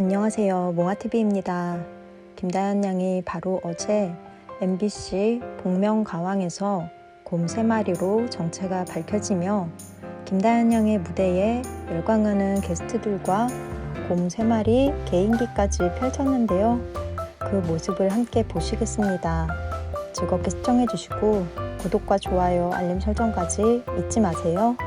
안녕하세요. 몽아TV입니다. 김다현 양이 바로 어제 MBC 복면가왕에서 곰세 마리로 정체가 밝혀지며 김다현 양의 무대에 열광하는 게스트들과 곰세 마리 개인기까지 펼쳤는데요. 그 모습을 함께 보시겠습니다. 즐겁게 시청해주시고 구독과 좋아요, 알림 설정까지 잊지 마세요.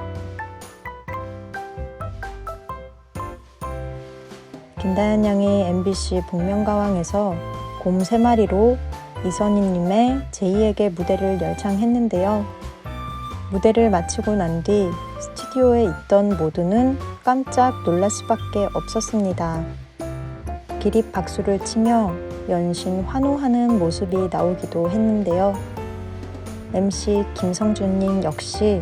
김다현 양이 MBC 복면가왕에서 곰세 마리로 이선희님의 제2에게 무대를 열창했는데요. 무대를 마치고 난 뒤 스튜디오에 있던 모두는 깜짝 놀랄 수밖에 없었습니다. 기립 박수를 치며 연신 환호하는 모습이 나오기도 했는데요. MC 김성준님 역시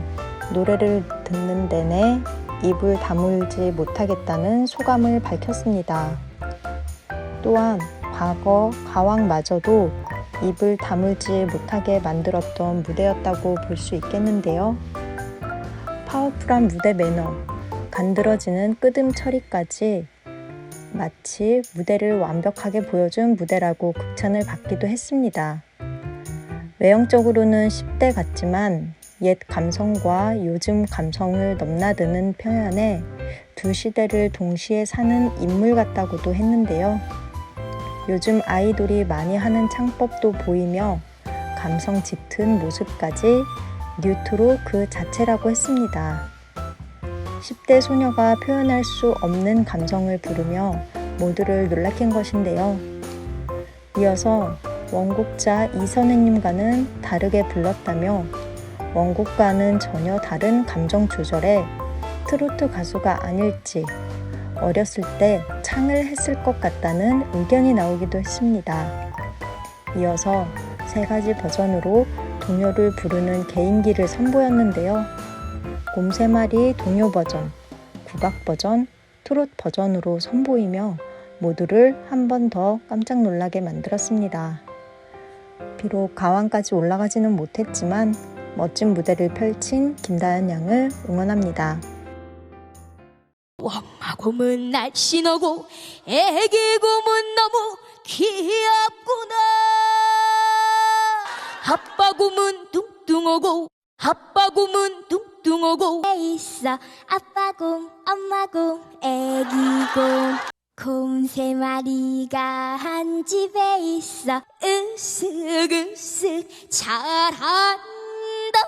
노래를 듣는 내내 입을 다물지 못하겠다는 소감을 밝혔습니다. 또한 과거 가왕마저도 입을 다물지 못하게 만들었던 무대였다고 볼 수 있겠는데요. 파워풀한 무대 매너, 간드러지는 끄듬 처리까지 마치 무대를 완벽하게 보여준 무대라고 극찬을 받기도 했습니다. 외형적으로는 10대 같지만 옛 감성과 요즘 감성을 넘나드는 표현에 두 시대를 동시에 사는 인물 같다고도 했는데요. 요즘 아이돌이 많이 하는 창법도 보이며 감성 짙은 모습까지 뉴트로 그 자체라고 했습니다. 10대 소녀가 표현할 수 없는 감성을 부르며 모두를 놀라킨 것인데요. 이어서 원곡자 이선혜님과는 다르게 불렀다며 원곡과는 전혀 다른 감정 조절에 트로트 가수가 아닐지 어렸을 때 창을 했을 것 같다는 의견이 나오기도 했습니다. 이어서 세 가지 버전으로 동요를 부르는 개인기를 선보였는데요. 곰세 마리 동요 버전, 국악 버전, 트롯 버전으로 선보이며 모두를 한 번 더 깜짝 놀라게 만들었습니다. 비록 가왕까지 올라가지는 못했지만 멋진 무대를 펼친 김다현 양을 응원합니다. 엄마 곰은 날씬하고 애기 곰은 너무 귀엽구나. 아빠 곰은 뚱뚱하고 아빠 곰은 뚱뚱하고. 있어 아빠 곰 엄마 곰 애기 곰 곰 세 마리가 한 집에 있어. 으쓱으쓱 잘한 다